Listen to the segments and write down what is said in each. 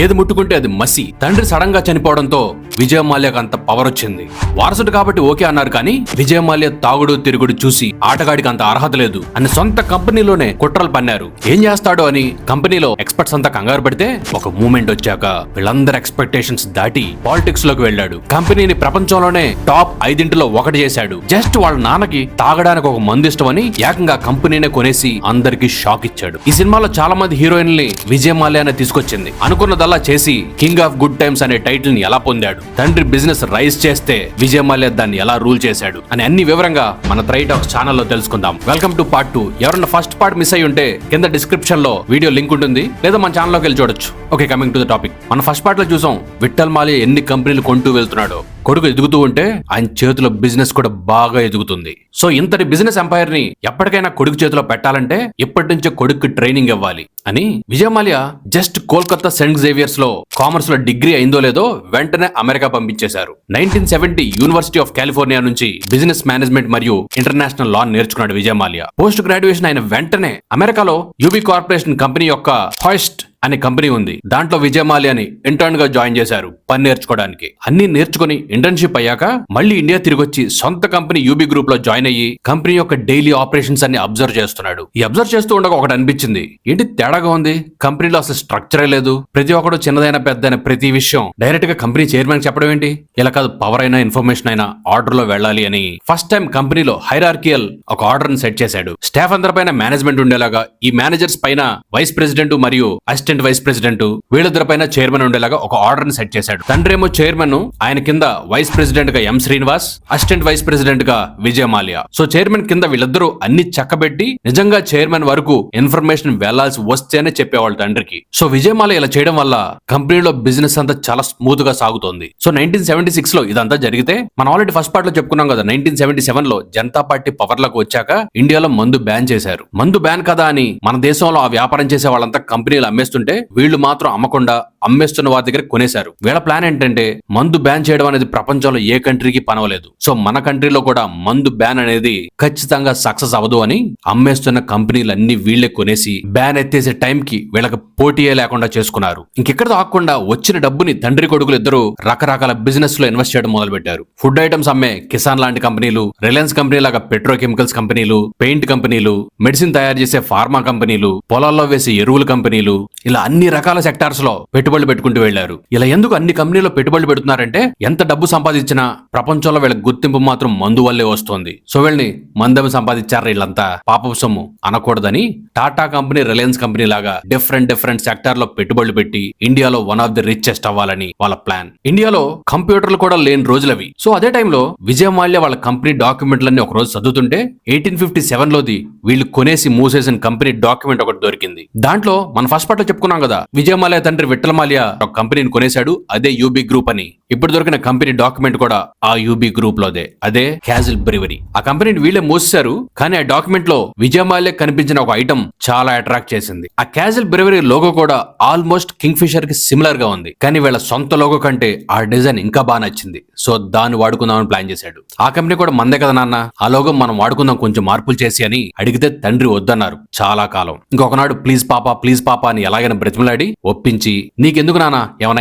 ఏది ముట్టుకుంటే అది మసి. తండ్రి సడన్గా చనిపోవడంతో విజయమాల్యకు అంత పవర్ వచ్చింది. వారసుడు కాబట్టి ఓకే అన్నారు కానీ విజయమాల్య తాగుడు తిరుగుడు చూసి ఆటగాడికి అంత అర్హత లేదు అని సొంత కంపెనీలోనే కుట్రలు పన్నారు. ఏం చేస్తాడో అని కంపెనీలో ఎక్స్పర్ట్స్ అంతా కంగారు పడితే ఒక మూమెంట్ వచ్చాక వీళ్ళందరి ఎక్స్పెక్టేషన్స్ దాటి పాలిటిక్స్లోకి వెళ్ళాడు. కంపెనీని ప్రపంచంలోనే టాప్ ఐదింటిలో ఒకటి చేశాడు. జస్ట్ వాళ్ళ నాన్నకి తాగడానికి ఒక మందు ఇష్టమని ఏకంగా కంపెనీనే కొనేసి అందరికి షాక్ ఇచ్చాడు. ఈ సినిమాలో చాలా మంది హీరోయిన్లు విజయ మాల్యానే తీసుకొచ్చింది. అనుకున్నదల్లా చేసి కింగ్ ఆఫ్ గుడ్ టైమ్స్ అనే టైటిల్ని ఎలా పొందాడు? తండ్రి బిజినెస్ రైజ్ చేస్తే విజయ్ మాల్యా దాన్ని ఎలా రూల్ చేశాడు? అని అన్ని వివరంగా మన త్రై టాక్స్ ఛానల్లో తెలుసుకుందాం. Welcome to part two. ఎవరన్నా ఫస్ట్ పార్ట్ మిస్ అయి ఉంటే కింద డిస్క్రిప్షన్లో వీడియో లింక్ ఉంటుంది లేదా మన ఛానల్లోకి వెళ్ళి చూడొచ్చు. Okay coming to the topic మన ఫస్ట్ పార్ట్లో చూసాం విఠల్ మాల్యా ఎన్ని కంపెనీలు కొంటూ వెళ్తున్నాడో. కొడుకు ఎదుగుతూ ఉంటే ఆయన చేతిలో బిజినెస్ కూడా బాగా ఎదుగుతుంది. సో ఇంతటి బిజినెస్ ఎంపైర్ని ఎప్పటికైనా కొడుకు చేతిలో పెట్టాలంటే ఇప్పటి నుంచే కొడుకు ట్రైనింగ్ ఇవ్వాలి అని విజయమాల్య జస్ట్ కోల్కతా సెంట్ జేవియర్స్లో కామర్స్లో డిగ్రీ అయిందో లేదో వెంటనే అమెరికా పంపించేశారు. Nineteen seventy university of California నుంచి బిజినెస్ మేనేజ్మెంట్ మరియు ఇంటర్నేషనల్ లా నేర్చుకున్నాడు విజయమాల్య పోస్ట్ గ్రాడ్యుయేషన్ అయిన వెంటనే అమెరికాలో యూబీ కార్పొరేషన్ కంపెనీ యొక్క ఫస్ట్ అనే కంపెనీ ఉంది. దాంట్లో విజయమాలి అని ఇంటర్న్గా జాయిన్ చేశారు పని నేర్చుకోవడానికి. అన్ని నేర్చుకుని ఇంటర్న్షిప్ అయ్యాక మళ్ళీ ఇండియా తిరిగి వచ్చి సొంత కంపెనీ యూబీ గ్రూప్లో జాయిన్ అయ్యి కంపెనీ యొక్క డైలీ ఆపరేషన్స్ అన్ని అబ్జర్వ్ చేస్తున్నాడు. ఈ అబ్జర్వ్ చేస్తూ ఉండగా ఒకటి అనిపించింది. ఏంటి తేడాగా ఉంది? కంపెనీలో అసలు స్ట్రక్చరే లేదు. ప్రతి ఒక్కడు చిన్నదైన పెద్దైన ప్రతి విషయం డైరెక్ట్గా కంపెనీ చైర్మన్ చెప్పడం ఏంటి? ఇలా కాదు పవర్ అయినా ఇన్ఫర్మేషన్ అయినా ఆర్డర్లో వెళ్ళాలి అని. ఫస్ట్ టైం కంపెనీలో హైరార్కియల్ ఒక ఆర్డర్ని సెట్ చేశాడు. స్టాఫ్ అందరి పైన మేనేజ్మెంట్ ఉండేలాగా ఈ మేనేజర్స్ పైన వైస్ ప్రెసిడెంట్ మరియు అసిస్టెంట్ వైస్ ప్రెసిడెంట్ వీళ్ళిద్దరి పైన చైర్మన్ ఉండేలాగా ఒక ఆర్డర్ని సెట్ చేశాడు. తండ్రి ఏమో చైర్మన్ ఆయన కింద వైస్ ప్రెసిడెంట్గా ఎం శ్రీనివాస్ అసిస్టెంట్ వైస్ ప్రెసిడెంట్గా విజయ్ సో చైర్మన్ కింద వీళ్ళిద్దరూ అన్ని చక్కబెట్టి నిజంగా చైర్మన్ వరకు ఇన్ఫర్మేషన్ వెళ్ళాల్సి వస్తేనే చెప్పేవాళ్ళు తండ్రికి. సో విజయ్ ఇలా చేయడం వల్ల కంపెనీలో బిజినెస్ అంతా చాలా స్మూత్గా సాగుతోంది. సో నైన్టీన్ సెవెంటీ సిక్స్లో ఇదంతా జరిగితే మనం ఆల్రెడీ ఫస్ట్ పార్ట్లో చెప్పుకున్నాం కదా నైన్టీన్ సెవెంటీ సెవెన్లో జనతా పార్టీ పవర్లకు వచ్చాక ఇండియాలో మందు బ్యాన్ చేశారు. మందు బ్యాన్ కదా అని మన దేశంలో ఆ వ్యాపారం చేసే వాళ్ళంతా కంపెనీలు అమ్మేస్తుంటే వీళ్ళు మాత్రం అమ్మకుండా అమ్మేస్తున్న వారి దగ్గర కొనేశారు. వీళ్ళ ప్లాన్ ఏంటంటే మందు బ్యాన్ చేయడం అనేది ప్రపంచంలో ఏ కంట్రీకి పనవలేదు. సో మన కంట్రీలో కూడా మందు బ్యాన్ అనేది ఖచ్చితంగా సక్సెస్ అవ్వదు అని అమ్మేస్తున్న కంపెనీలన్నీ వీళ్ళే కొనేసి బ్యాన్ ఎత్తేసే టైం కి వీళ్ళకి పోటీయే లేకుండా చేసుకున్నారు. ఇంకెక్కడ ఆగకుండా వచ్చిన డబ్బుని తండ్రి కొడుకులు ఇద్దరు రకరకాల బిజినెస్లో ఇన్వెస్ట్ చేయడం మొదలు పెట్టారు ఫుడ్ ఐటమ్స్ అమ్మే కిసాన్ లాంటి కంపెనీలు రిలయన్స్ కంపెనీ లాగా పెట్రోకెమికల్స్ కంపెనీలు పెయింట్ కంపెనీలు మెడిసిన్ తయారు చేసే ఫార్మా కంపెనీలు పొలాల్లో వేసే ఎరువుల కంపెనీలు ఇలా అన్ని రకాల సెక్టార్స్లో పెట్టుబడులు పెట్టుకుంటూ వెళ్ళారు ఇలా ఎందుకు అన్ని కంపెనీలో పెట్టుబడులు పెడుతున్నారంటే ఎంత డబ్బు సంపాదించినా ప్రపంచంలో వీళ్ళ గుర్తింపు మాత్రం మందు వల్లే వస్తోంది. సో వీళ్ళని మందవి సంపాదించారు వీళ్ళంతా? పాపపు సొమ్ము. అనకూడదని టాటా కంపెనీ రిలయన్స్ కంపెనీ లాగా డిఫరెంట్ డిఫరెంట్ సెక్టార్లో పెట్టుబడులు పెట్టి ఇండియాలో వన్ ఆఫ్ ది రిచెస్ట్ అవ్వాలని వాళ్ళ ప్లాన్ ఇండియాలో కంప్యూటర్లు కూడా లేని రోజులవి. సో అదే టైంలో విజయ మాల్యా వాళ్ళ కంపెనీ డాక్యుమెంట్లన్నీ ఒక రోజు చదువుతుంటే ఎయిటీన్ ఫిఫ్టీ సెవెన్ లోది వీళ్ళు కొనేసి మూసేసిన కంపెనీ డాక్యుమెంట్ ఒకటి దొరికింది. దాంట్లో మన ఫస్ట్ పార్ట్లో చెప్పుకున్నాం కదా. విజయమాల్య తండ్రి విఠలమాలయ ఒక కంపెనీని కొనేశాడు. అదే యూబీ గ్రూప్ అని. ఇప్పుడు దొరికిన కంపెనీ డాక్యుమెంట్ కూడా ఆ యూబీ గ్రూప్ లోదే అదే క్యాజిల్ బ్రివరీ. ఆ కంపెనీని వీళ్ళే మూసేశారు. కానీ ఆ డాక్యుమెంట్లో విజయమాల్య కనిపించిన ఒక ఐటమ్ చాలా అట్రాక్ట్ చేసింది. ఆ క్యాజిల్ బ్రివరీ లోగో కూడా ఆల్మోస్ట్ కింగ్ ఫిషర్కి సిమిలర్గా ఉంది. కానీ వీళ్ళ సొంత లోగో కంటే ఆ డిజైన్ ఇంకా బాగా నచ్చింది. సో దాన్ని వాడుకుందామని ప్లాన్ చేశాడు. ఆ కంపెనీ కూడా మందే కదా నాన్న. ఆ లోగో మనం వాడుకుందాం కొంచెం మార్పులు చేసి అని అడిగితే తండ్రి వద్దన్నారు. చాలా కాలం. ఇంకొకనాడు ప్లీజ్ పాపా ప్లీజ్ పాపా అని ఎలాగైనా బ్రతిమలాడి ఒప్పించి నీకెందుకు నానా ఏమైనా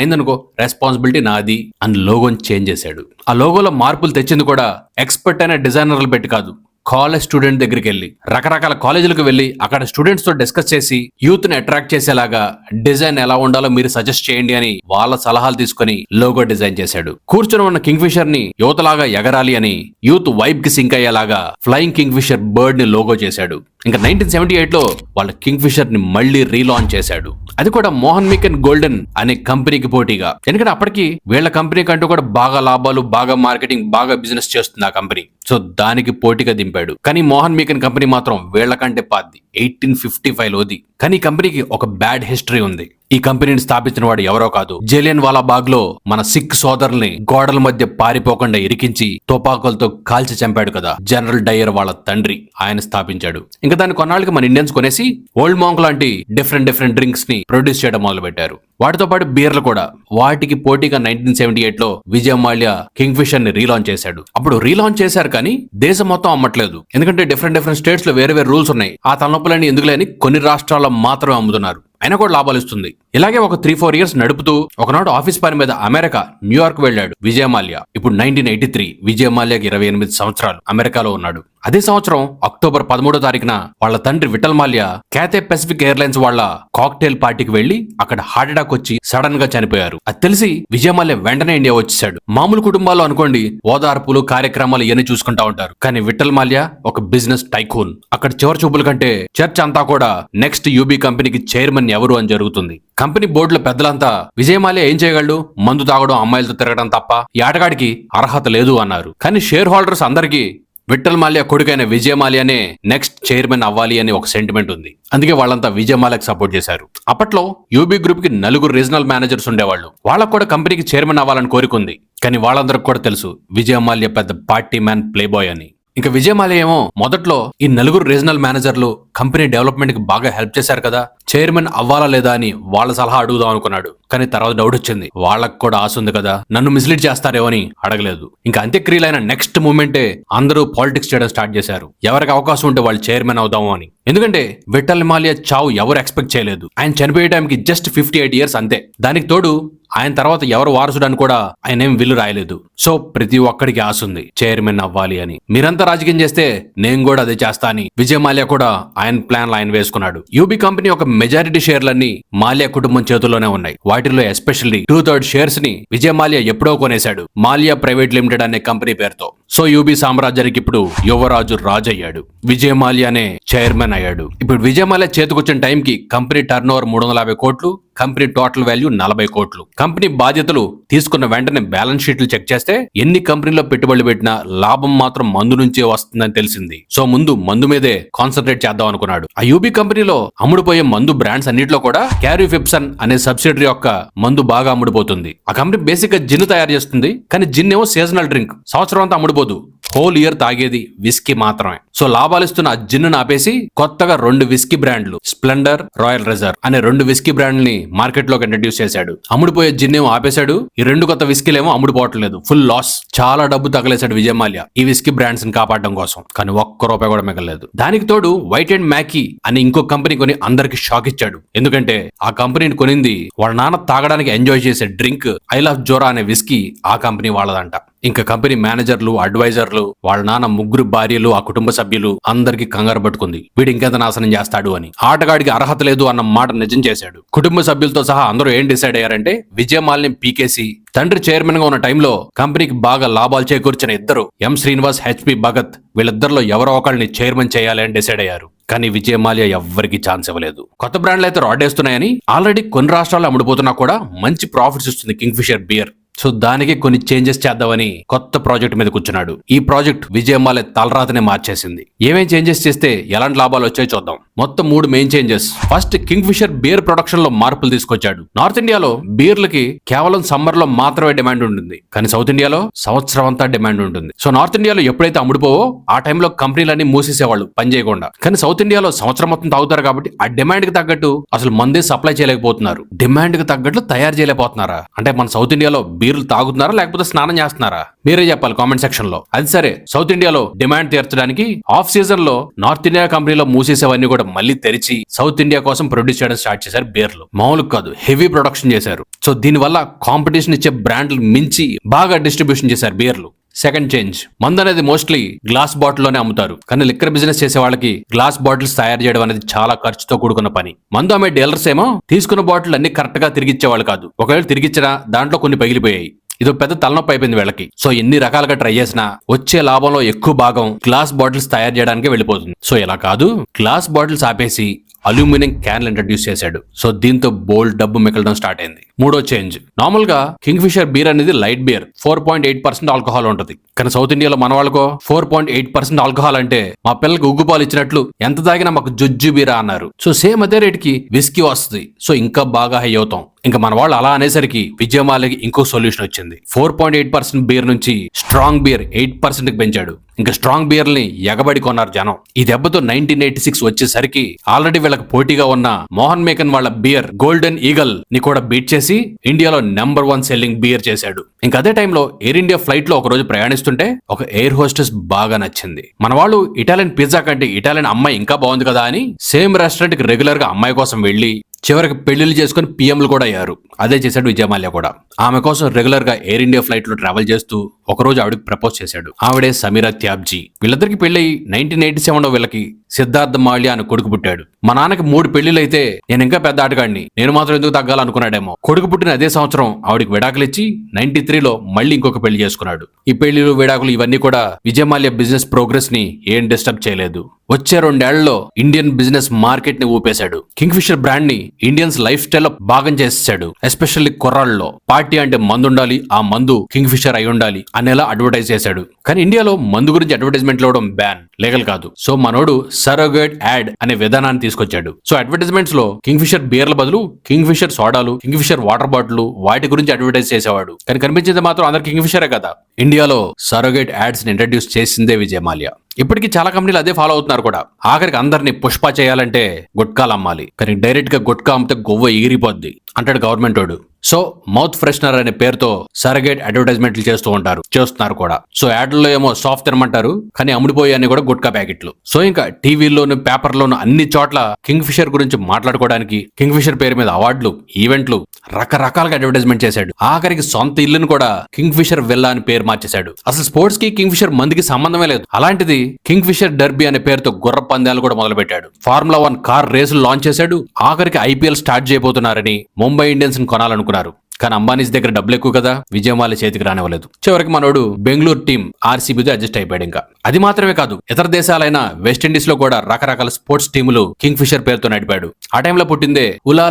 రెస్పాన్సిబిలిటీ నాది అని లోగోని చేంజ్ చేశాడు. ఆ లోగోలో మార్పులు తెచ్చింది కూడా ఎక్స్పర్ట్ అయిన డిజైనర్లు పెట్టి కాదు. కాలేజ్ స్టూడెంట్ దగ్గరికి వెళ్ళి రకరకాల కాలేజీలకు వెళ్ళి అక్కడ స్టూడెంట్స్తో డిస్కస్ చేసి యూత్ని అట్రాక్ట్ చేసేలాగా డిజైన్ ఎలా ఉండాలో మీరు సజెస్ట్ చేయండి అని వాళ్ళ సలహాలు తీసుకుని లోగో డిజైన్ చేశాడు. కూర్చుని ఉన్న కింగ్ ఫిషర్ని యువతలాగా ఎగరాలి అని యూత్ వైబ్కి సింక్ అయ్యేలాగా ఫ్లయింగ్ కింగ్ ఫిషర్ బర్డ్ని లోగో చేశాడు. ఇంకా నైన్టీన్ సెవెంటీ ఎయిట్లో వాళ్ళ కింగ్ ఫిషర్ని మళ్ళీ రీలాంచ్ చేశాడు. అది కూడా మోహన్ మికన్ గోల్డెన్ అనే కంపెనీకి పోటీగా. ఎందుకంటే అప్పటికి వీళ్ళ కంపెనీ కంటూ కూడా బాగా లాభాలు బాగా మార్కెటింగ్ బాగా బిజినెస్ చేస్తుంది ఆ కంపెనీ. సో దానికి పోటీగా దింపాడు కానీ మోహన్ మీకన్ కంపెనీ మాత్రం వీళ్ళకంటే పాద్ది. ఎయిటీన్ ఫిఫ్టీ ఫైవ్ లోది. కానీ కంపెనీకి ఒక బ్యాడ్ హిస్టరీ ఉంది. ఈ కంపెనీని స్థాపించిన వాడు ఎవరో కాదు. జలియన్ వాలాబాగ్లో మన సిక్ సోదరుల్ని గోడల మధ్య పారిపోకుండా ఇరికించి తుపాకులతో కాల్చి చంపాడు కదా జనరల్ డయర్ వాళ్ళ తండ్రి. ఆయన స్థాపించాడు. ఇంకా దాన్ని కొన్నాళ్ళకి మన ఇండియన్స్ కొనేసి ఓల్డ్ మాంక్ లాంటి డిఫరెంట్ డిఫరెంట్ డ్రింక్స్ని ప్రొడ్యూస్ చేయడం మొదలు పెట్టారు వాటితో పాటు బీర్లు కూడా వాటికి పోటీగా నైన్టీన్ సెవెంటీ ఎయిట్లో విజయ్ మాల్యా కింగ్ ఫిషర్ని రీలాంచ్ చేశాడు. అప్పుడు రీలాంచ్ చేశారు కానీ దేశం మొత్తం అమ్మట్లేదు. ఎందుకంటే డిఫరెంట్ డిఫరెంట్ స్టేట్స్లో వేరే వేరే రూల్స్ ఉన్నాయి. ఆ తలనొప్పులని ఎందుకులేని కొన్ని రాష్ట్రాల్లో మాత్రమే అమ్ముతున్నారు. అయినా కూడా లాభాలు ఇస్తుంది. ఇలాగే ఒక త్రీ ఫోర్ ఇయర్స్ నడుపుతూ ఒకనాడు ఆఫీస్ పని మీద అమెరికా న్యూయార్క్ వెళ్ళాడు విజయమాల్య. ఇప్పుడు నైన్టీన్ ఎయిటీ త్రీ విజయమాల్యకి ఇరవై ఎనిమిది సంవత్సరాలు అమెరికాలో ఉన్నాడు. అదే సంవత్సరం అక్టోబర్ పదమూడో తారీఖున వాళ్ళ తండ్రి Vittal Mallya Cathay Pacific airlines వాళ్ళ కాక్టైల్ పార్టీకి వెళ్ళి అక్కడ హార్ట్ అటాక్ వచ్చి సడన్గా చనిపోయారు. అది తెలిసి విజయమాల్య వెంటనే ఇండియా వచ్చేసాడు. మామూలు కుటుంబాల్లో అనుకోండి ఓదార్పులు కార్యక్రమాలు ఇవన్నీ చూసుకుంటా ఉంటారు. కానీ విఠల్ మాల్య ఒక బిజినెస్ టైకూన్ అక్కడ చివరి చూపుల కంటే చర్చ్ అంతా కూడా నెక్స్ట్ యూబీ కంపెనీకి చైర్మన్ ఎవరు అని జరుగుతుంది. కంపెనీ బోర్డుల పెద్దలంతా విజయమాల్య ఏం చేయగలడు? మందు తాగడం అమ్మాయిలతో తిరగడం తప్ప ఏటగాడికి అర్హత లేదు అన్నారు. కానీ షేర్ హోల్డర్స్ అందరికీ విఠల్ మాల్యా కొడుకైన విజయమాల్యానే నెక్స్ట్ చైర్మన్ అవ్వాలి అని ఒక సెంటిమెంట్ ఉంది. అందుకే వాళ్ళంతా విజయ్ సపోర్ట్ చేశారు. అప్పట్లో యూబీ గ్రూప్కి నలుగురు రీజనల్ మేనేజర్స్ ఉండేవాళ్ళు. వాళ్ళకు కూడా కంపెనీకి చైర్మన్ అవ్వాలని కోరుకుంది కానీ వాళ్ళందరికి కూడా తెలుసు విజయమాల్య పెద్ద పార్టీ మ్యాన్ ప్లే బాయ్ అని. ఇంకా విజయమాల్య ఏమో మొదట్లో ఈ నలుగురు రీజనల్ మేనేజర్లు కంపెనీ డెవలప్మెంట్కి బాగా హెల్ప్ చేశారు కదా. చైర్మన్ అవ్వాలా లేదా అని వాళ్ళ సలహా అడుగుదాం అనుకున్నాడు. కానీ తర్వాత డౌట్ వచ్చింది. వాళ్ళకు కూడా ఆశ ఉంది కదా. నన్ను మిస్లీడ్ చేస్తారేమో అని అడగలేదు. ఇంకా అంత్యక్రియలైన నెక్స్ట్ మూమెంటే అందరూ పాలిటిక్స్ చేయడం స్టార్ట్ చేశారు. ఎవరికి అవకాశం ఉంటే వాళ్ళు చైర్మన్ అవుదాము అని. ఎందుకంటే విఠల్ మాలియా చావు ఎవరు ఎక్స్పెక్ట్ చేయలేదు. ఆయన చనిపోయే టైంకి జస్ట్ ఫిఫ్టీ ఎయిట్ ఇయర్స్ అంతే. దానికి తోడు ఆయన తర్వాత ఎవరు వారసుడు అని కూడా ఆయన ఏం విల్లు రాయలేదు. సో ప్రతి ఒక్కడికి ఆశ ఉంది. చైర్మన్ అవ్వాలి అని. మీరంతా రాజకీయం చేస్తే నేను కూడా అదే చేస్తా అని. విజయ్ మాల్యా కూడా ఆయన ప్లాన్ ఆయన వేసుకున్నాడు. యూబీ కంపెనీ ఒక మెజారిటీ షేర్లన్నీ మాల్యా కుటుంబం చేతుల్లోనే ఉన్నాయి. వాటిలో ఎస్పెషల్లీ టూ థర్డ్ షేర్స్ని విజయ్ మాల్యా ఎప్పుడో కొనేశాడు. మాల్యా ప్రైవేట్ లిమిటెడ్ అనే కంపెనీ పేరుతో. సో యూబీ సామ్రాజ్యానికి ఇప్పుడు యువరాజు రాజు అయ్యాడు విజయ్ మాల్యానే చైర్మన్ అయ్యాడు. ఇప్పుడు విజయ్ మాల్యా చేతికొచ్చిన టైంకి కంపెనీ టర్న్ ఓవర్ మూడు వందల యాభై కోట్లు కంపెనీ టోటల్ వాల్యూ నలభై కోట్లు. కంపెనీ బాధ్యతలు తీసుకున్న వెంటనే బ్యాలెన్స్ షీట్లు చెక్ చేస్తే ఎన్ని కంపెనీలో పెట్టుబడులు పెట్టినా లాభం మాత్రం మందు నుంచే వస్తుందని తెలిసింది. సో ముందు మందు మీదే కాన్సన్ట్రేట్ చేద్దాం అనుకున్నాడు. ఆ యూబీ కంపెనీలో అమ్ముడుపోయే మందు బ్రాండ్స్ అన్నింటిలో కూడా క్యారీ ఫిప్సన్ అనే సబ్సిడరీ యొక్క మందు బాగా అమ్ముడుపోతుంది. ఆ కంపెనీ బేసిక్గా జిన్ తయారు చేస్తుంది కానీ జిన్ ఏమో సీజనల్ డ్రింక్. సంవత్సరం అంతా అమ్ముడుపోదు. హోల్ ఇయర్ తాగేది విస్కీ మాత్రమే. సో లాభాలిస్తున్న ఆ జిన్ను ఆపేసి కొత్తగా రెండు విస్కీ బ్రాండ్లు స్ప్లెండర్ రాయల్ రిజర్వ్ అనే రెండు విస్కీ బ్రాండ్ని మార్కెట్లోకి ఇంట్రడ్యూస్ చేశాడు. అమ్ముడుపోయే జిన్ ఏమో ఆపేశాడు. ఈ రెండు కొత్త విస్కీలేమో అమ్ముడుపోవట్లేదు. ఫుల్ లాస్ చాలా డబ్బు తగలేశాడు విజయ్ మాల్యా ఈ విస్కీ బ్రాండ్స్ని కాపాడడం కోసం. కానీ ఒక్క రూపాయి కూడా మిగలలేదు. దానికి తోడు వైట్ అండ్ మ్యాకీ అని ఇంకో కంపెనీ కొని అందరికి షాక్ ఇచ్చాడు. ఎందుకంటే ఆ కంపెనీని కొనింది వాళ్ళ నాన్న తాగడానికి ఎంజాయ్ చేసే డ్రింక్ ఐ లవ్ జోరా అనే విస్కీ ఆ కంపెనీ వాళ్ళదంట. ఇంకా కంపెనీ మేనేజర్లు అడ్వైజర్లు వాళ్ళ నాన్న ముగ్గురు భార్యలు ఆ కుటుంబ సభ్యులు అందరికి కంగారు పట్టుకుంది. వీడు ఇంకెంత నాశనం చేస్తాడు అని. ఆటగాడికి అర్హత లేదు అన్న మాట నిజం చేశాడు. కుటుంబ సభ్యులతో సహా అందరూ ఏం డిసైడ్ అయ్యారంటే విజయమాల్ని పీకేసి తండ్రి చైర్మన్గా ఉన్న టైంలో కంపెనీకి బాగా లాభాలు చేకూర్చిన ఇద్దరు ఎం శ్రీనివాస్ హెచ్పి భగత్ వీళ్ళిద్దరిలో ఎవరో ఒకళ్ళని చైర్మన్ చేయాలి అని డిసైడ్ అయ్యారు. కానీ విజయమాల్య ఎవ్వరికి ఛాన్స్ ఇవ్వలేదు. కొత్త బ్రాండ్లు అయితే రాడేస్తున్నాయని ఆల్రెడీ కొన్ని రాష్ట్రాల్లో అమ్ముడుపోతున్నా కూడా మంచి ప్రాఫిట్స్ ఇస్తుంది కింగ్ఫిషర్ బియర్. సో దానికి కొన్ని చేంజెస్ చేద్దామని కొత్త ప్రాజెక్ట్ మీద కూర్చున్నాడు. ఈ ప్రాజెక్ట్ విజయమాల తలరాతనే మార్చేసింది. ఏమేం చేంజెస్ చేస్తే ఎలాంటి లాభాలు వచ్చాయో చూద్దాం. మొత్తం మూడు main changes. First Kingfisher beer ప్రొడక్షన్లో మార్పులు తీసుకొచ్చాడు. నార్త్ ఇండియాలో బీర్లకి కేవలం సమ్మర్లో మాత్రమే డిమాండ్ ఉంటుంది. కానీ సౌత్ ఇండియాలో సంవత్సరం అంతా డిమాండ్ ఉంటుంది. సో నార్త్ ఇండియాలో ఎప్పుడైతే అమ్ముడుపోవో ఆ టైంలో కంపెనీలన్నీ మూసేసేవాళ్ళు పని చేయకుండా. కానీ సౌత్ ఇండియాలో సంవత్సరం మొత్తం తాగుతారు కాబట్టి ఆ డిమాండ్కి తగ్గట్టు అసలు మందే సప్లై చేయలేకపోతున్నారు. డిమాండ్కి తగ్గట్లు తయారు చేయలేకపోతున్నారా? అంటే మన సౌత్ ఇండియాలో బీర్లు తాగుతున్నారా లేకపోతే స్నానం చేస్తున్నారా? మీరే చెప్పాలి కామెంట్ సెక్షన్లో. అది సరే. సౌత్ ఇండియాలో డిమాండ్ తీర్చడానికి ఆఫ్ సీజన్లో నార్త్ ఇండియా కంపెనీలో మూసేసేవన్నీ కూడా మళ్ళీ తెరిచి సౌత్ ఇండియా కోసం ప్రొడ్యూస్ చేయడం స్టార్ట్ చేశారు బీర్లు. మామూలు కాదు. హెవీ ప్రొడక్షన్ చేశారు. సో దీనివల్ల కాంపిటీషన్ ఇచ్చే బ్రాండ్లు మించి బాగా డిస్ట్రిబ్యూషన్ చేశారు బీర్లు. Second change. మందు అనేది మోస్ట్లీ గ్లాస్ బాటిల్లోనే అమ్ముతారు. కానీ లిక్కర్ బిజినెస్ చేసే వాళ్ళకి గ్లాస్ బాటిల్స్ తయారు చేయడం అనేది చాలా ఖర్చుతో కూడుకున్న పని. మందు అమ్మే డీలర్స్ ఏమో తీసుకున్న బాటిల్ అన్ని కరెక్ట్గా తిరిగిచ్చేవాళ్ళు కాదు. ఒకవేళ తిరిగిచ్చినా దాంట్లో కొన్ని పగిలిపోయాయి. ఇది పెద్ద తలనొప్పి అయిపోయింది వీళ్ళకి. సో ఎన్ని రకాలుగా ట్రై చేసినా వచ్చే లాభంలో ఎక్కువ భాగం గ్లాస్ బాటిల్స్ తయారు చేయడానికి వెళ్ళిపోతుంది. సో ఇలా కాదు గ్లాస్ బాటిల్స్ ఆపేసి అల్యూమినియం క్యాన్లు ఇంట్రడ్యూస్ చేశాడు. సో దీంతో బోల్డ్ డబ్బు మిగలడం స్టార్ట్ అయింది. మూడో చేంజ్. నార్మల్గా కింగ్ ఫిషర్ బీర్ అనేది light beer. Four point eight percent alcohol ఉంటుంది. కానీ సౌత్ ఇండియాలో మన వాళ్ళకో four point eight percent alcohol అంటే మా పిల్లలకు ఉగ్గుపాలు ఇచ్చినట్లు ఎంత తాగినా మాకు జుజ్జు బీరా అన్నారు. సో సేమ్ అదే రేట్కి విస్కీ వస్తుంది. సో ఇంకా బాగా హై అవుతాం. ఇంకా మన వాళ్ళు అలా అనేసరికి విజయమాలకి ఇంకో సొల్యూషన్ వచ్చింది. Four point eight percent beer నుంచి స్ట్రాంగ్ బీర్ ఎయిట్ పర్సెంట్కి పెంచాడు. ఇంకా స్ట్రాంగ్ బీర్ని ఎగబడి కొన్నారు జనం. ఈ దెబ్బతో నైన్టీన్ ఎయిటీ సిక్స్ వచ్చేసరికి ఆల్రెడీ వీళ్ళకి పోటీగా ఉన్న మోహన్ మేకన్ వాళ్ళ బియర్ గోల్డెన్ ఈగల్ని కూడా బీట్ చేసి ఇండియాలో నెంబర్ వన్ సెల్లింగ్ బియర్ చేశాడు. ఇంకా అదే టైంలో ఎయిర్ ఇండియా ఫ్లైట్లో ఒక రోజు ప్రయాణిస్తుంటే ఒక ఎయిర్ హోస్టెస్ బాగా నచ్చింది. మన వాళ్ళు ఇటాలియన్ పిజ్జా కంటే ఇటాలియన్ అమ్మాయి ఇంకా బాగుంది కదా అని సేమ్ రెస్టారెంట్కి రెగ్యులర్గా అమ్మాయి కోసం వెళ్ళి చివరికి పెళ్ళిళ్ళు చేసుకుని పిఎంలు కూడా అయ్యారు. అదే చేశాడు విజయమాల్య కూడా. ఆమె కోసం రెగ్యులర్గా ఎయిర్ ఇండియా ఫ్లైట్లో ట్రావెల్ చేస్తూ ఒకరోజు ఆవిడకి ప్రపోజ్ చేశాడు. ఆవిడే సమీరా త్యాబ్జీ వీళ్ళిద్దరికి పెళ్ళి నైన్టీన్ ఎయిటీ సెవెన్లో వీళ్ళకి సిద్ధార్థ మాల్యా అని కొడుకు పుట్టాడు. మా నాన్నకి మూడు పెళ్ళిళ్ళైతే నేను ఇంకా పెద్ద ఆటగాడిని. నేను మాత్రం ఎందుకు తగ్గాలనుకున్నాడేమో. కొడుకు పుట్టిన అదే సంవత్సరం ఆవిడకి విడాకులిచ్చి నైన్టీ త్రీలో మళ్ళీ ఇంకొక పెళ్ళి చేసుకున్నాడు. ఈ పెళ్ళిలు విడాకులు ఇవన్నీ కూడా విజయమాల్య బిజినెస్ ప్రోగ్రెస్ని ఏం డిస్టర్బ్ చేయలేదు. వచ్చే రెండేళ్ళలో ఇండియన్ బిజినెస్ మార్కెట్ని ఊపేశాడు. కింగ్ ఫిషర్ బ్రాండ్ని ఇండియన్స్ లైఫ్ స్టైల్లో భాగం చేసేసాడు ఎస్పెషల్లీ కుర్రాళ్ళలో పార్టీ అంటే మందు ఉండాలి ఆ మందు కింగ్ ఫిషర్ అయి ఉండాలి అనేలా అడ్వర్టైజ్ చేశాడు. కానీ ఇండియాలో మందు గురించి అడ్వర్టైజ్మెంట్ ఇవ్వడం బ్యాన్ లీగల్ కాదు. సో మనోడు సరోగేట్ యాడ్ అనే విధానాన్ని తీసుకొచ్చాడు. సో అడ్వర్టైజ్మెంట్స్లో కింగ్ ఫిషర్ బీర్ల బదులు కింగ్ ఫిషర్ సోడాలు కింగ్ ఫిషర్ వాటర్ బాటిల్ వాటి గురించి అడ్వర్టైజ్ చేసేవాడు. కానీ కనిపించేది మాత్రం అందరు కింగ్ ఫిషరే కదా. ఇండియాలో సరోగేట్ యాడ్స్ని ఇంట్రడ్యూస్ చేసిందే విజయమాల్యా. ఇప్పటికీ చాలా కంపెనీలు అదే ఫాలో అవుతున్నారు కూడా. ఆఖరికి అందరిని పుష్ప చేయాలంటే గుట్కాలు అమ్మాలి. కానీ డైరెక్ట్గా గుట్కా అమ్మితే గొవ్వ ఎగిరిపోద్ది అంటాడు గవర్నమెంట్ వాడు సో మౌత్ ఫ్రెషనర్ అనే పేరుతో సరగేట్ అడ్వర్టైజ్మెంట్లు చేస్తూ ఉంటారు చేస్తున్నారు కూడా. సో యాడ్లలో ఏమో సాఫ్ట్ తినమంటారు కానీ అమ్ముడిపోయాన్ని కూడా గుట్కా ప్యాకెట్లు. సో ఇంకా టీవీలోను పేపర్లోను అన్ని చోట్ల కింగ్ ఫిషర్ గురించి మాట్లాడుకోవడానికి కింగ్ ఫిషర్ పేరు మీద అవార్డులు ఈవెంట్లు రకరకాలుగా అడ్వర్టైజ్మెంట్ చేశాడు. ఆఖరికి సొంత ఇల్లును కూడా కింగ్ ఫిషర్ విల్లా అని పేరు మార్చేశాడు. అసలు స్పోర్ట్స్కి కింగ్ ఫిషర్ మందికి సంబంధమే లేదు. అలాంటిది కింగ్ ఫిషర్ డర్బీ అనే పేరుతో గుర్ర పందాలు కూడా మొదలుపెట్టాడు. ఫార్ములా వన్ కార్ రేసులు లాంచ్ చేశాడు. ఆఖరికి ఐపీఎల్ స్టార్ట్ చేయబోతున్నారని ముంబై ఇండియన్స్ని కొనాలనుకున్నారు. అన్నారు కానీ అంబానీస్ దగ్గర డబ్బులు ఎక్కువ కదా విజయం వాళ్ళ చేతికి రానివ్వలేదు. చివరికి మనోడు బెంగళూరు టీం ఆర్సీబీతో అడ్జస్ట్ అయిపోయాడు ఇంకా. అది మాత్రమే కాదు ఇతర దేశాలైన వెస్టిండీస్లో కూడా రకరకాల స్పోర్ట్స్ టీములు కింగ్ ఫిషర్ పేరుతో నడిపాడు ఆ టైంలో పుట్టిందే ఉలా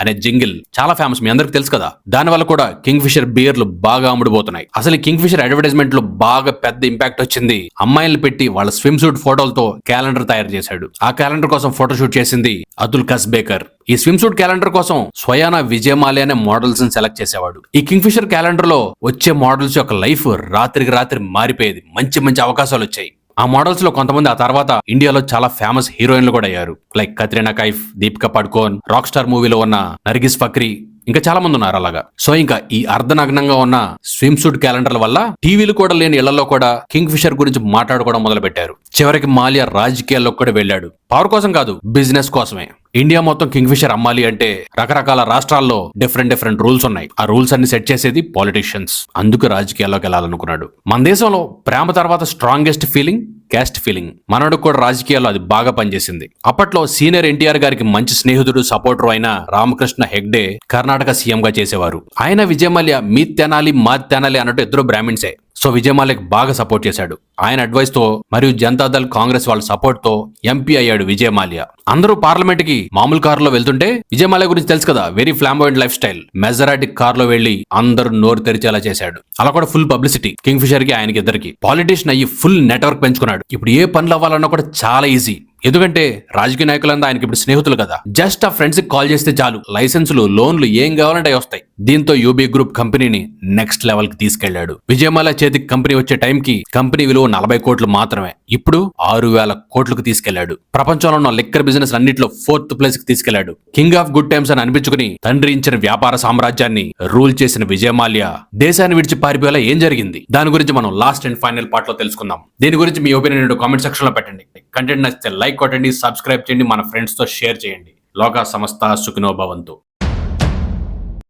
అనే జింగిల్. చాలా ఫేమస్ మీ అందరికి తెలుసు కదా. దాని వల్ల కూడా కింగ్ ఫిషర్ బియర్లు బాగా అమ్ముడుపోతున్నాయి. అసలు కింగ్ ఫిషర్ అడ్వర్టైజ్మెంట్లో బాగా పెద్ద ఇంపాక్ట్ వచ్చింది. అమ్మాయిలు పెట్టి వాళ్ళ స్విమ్ సూట్ ఫోటోలతో క్యాలెండర్ తయారు చేశాడు. ఆ క్యాలెండర్ కోసం ఫోటో షూట్ చేసింది అతుల్ కస్బేకర్. ఈ స్విమ్ సూట్ క్యాలెండర్ కోసం స్వయానా విజయమాలయ అనే మోడల్స్ని సెలెక్ట్ చేసేవాడు. ఈ కింగ్ ఫిషర్ క్యాలెండర్లో వచ్చే మోడల్స్ యొక్క లైఫ్ రాత్రికి రాత్రి మారిపోయేది. మంచి మంచి అవకాశాలు వచ్చాయి. ఆ మోడల్స్లో కొంతమంది ఆ తర్వాత ఇండియాలో చాలా ఫేమస్ హీరోయిన్లు కూడా అయ్యారు. Like Katrina Kaif Deepika Padukone rock star movie ఉన్న నర్గిస్ ఫక్రీ ఇంకా చాలా మంది ఉన్నారు అలాగా. సో ఇంకా ఈ అర్ధనగ్నంగా ఉన్న స్విమ్ సూట్ క్యాలెండర్ల వల్ల టీవీలు కూడా లేని ఇళ్ళలో కూడా కింగ్ ఫిషర్ గురించి మాట్లాడుకోవడం మొదలు పెట్టారు చివరికి మాల్యా రాజకీయాల్లో కూడా వెళ్ళాడు. పవర్ కోసం కాదు బిజినెస్ కోసమే. ఇండియా మొత్తం కింగ్ ఫిషర్ అమ్మాలి అంటే రకరకాల రాష్ట్రాల్లో డిఫరెంట్ డిఫరెంట్ రూల్స్ ఉన్నాయి. ఆ రూల్స్ అన్ని సెట్ చేసేది పాలిటిషియన్స్. అందుకు రాజకీయాల్లోకి వెళ్ళాలనుకున్నాడు. మన దేశంలో ప్రేమ తర్వాత స్ట్రాంగెస్ట్ ఫీలింగ్ క్యాస్ట్ ఫీలింగ్. మనడు కూడా రాజకీయాల్లో అది బాగా పనిచేసింది. అప్పట్లో సీనియర్ ఎన్టీఆర్ గారికి మంచి స్నేహితుడు సపోర్టర్ అయిన రామకృష్ణ హెగ్డే కర్ణాటక సీఎంగా చేసేవారు. ఆయన విజయమల్య మీ తెనాలి మా తెనాలి అన్నట్టు ఇద్దరు బ్రాహ్మిన్సే. సో విజయమాల్యకి బాగా సపోర్ట్ చేశాడు. ఆయన అడ్వైస్తో మరియు జనతాదళ్ కాంగ్రెస్ వాళ్ళ సపోర్ట్తో ఎంపీ అయ్యాడు విజయమాల్య అందరూ పార్లమెంట్కి మామూలు కారులో వెళ్తుంటే విజయమాల్య గురించి తెలుసు కదా వెరీ ఫ్లాంబోయింట్ లైఫ్ స్టైల్ మెజరాటిక్ కార్లో వెళ్ళి వెళ్ళి అందరూ నోరు తెరిచేలా చేశాడు. అలా కూడా ఫుల్ పబ్లిసిటీ కింగ్ ఫిషర్కి ఆయనకి ఇద్దరికి. పాలిటీషియన్ అయ్యి ఫుల్ నెట్వర్క్ పెంచుకున్నాడు. ఇప్పుడు ఏ పనులు అవ్వాలన్నా కూడా చాలా ఈజీ ఎందుకంటే రాజకీయ నాయకులంతా ఆయనకి ఇప్పుడు స్నేహితులు కదా. జస్ట్ ఆ ఫ్రెండ్స్కి కాల్ చేస్తే చాలు. లైసెన్సులు లోన్లు ఏం కావాలంటే అవి వస్తాయి. దీంతో యూబీ గ్రూప్ కంపెనీని నెక్స్ట్ లెవెల్కి తీసుకెళ్ళాడు. విజయమాల చేతికి కంపెనీ వచ్చే టైంకి కంపెనీ విలువ నలభై కోట్లు మాత్రమే. ఇప్పుడు ఆరు వేల కోట్లకు తీసుకెళ్ళాడు. ప్రపంచంలో ఉన్న లిక్కర్ బిజినెస్ అన్నింటిలో ఫోర్త్ ప్లేస్కి తీసుకెళ్ళాడు. కింగ్ ఆఫ్ గుడ్ టైమ్స్ అని అనిపించుకుని తండ్రి ఇచ్చిన వ్యాపార సామ్రాజ్యాన్ని రూల్ చేసిన విజయమాల్య దేశాన్ని విడిచి పారిపోయేలా ఏం జరిగింది? దాని గురించి మనం లాస్ట్ అండ్ ఫైనల్ పార్ట్లో తెలుసుకుందాం. దీని గురించి మీ ఒపీనియన్ కామెంట్ సెక్షన్లో పెట్టండి. కంటెంట్ నచ్చితే లైక్ కొట్టండి సబ్స్క్రైబ్ చేయండి మన ఫ్రెండ్స్తో షేర్ చేయండి. లోకా సమస్త సుఖినోభవంతు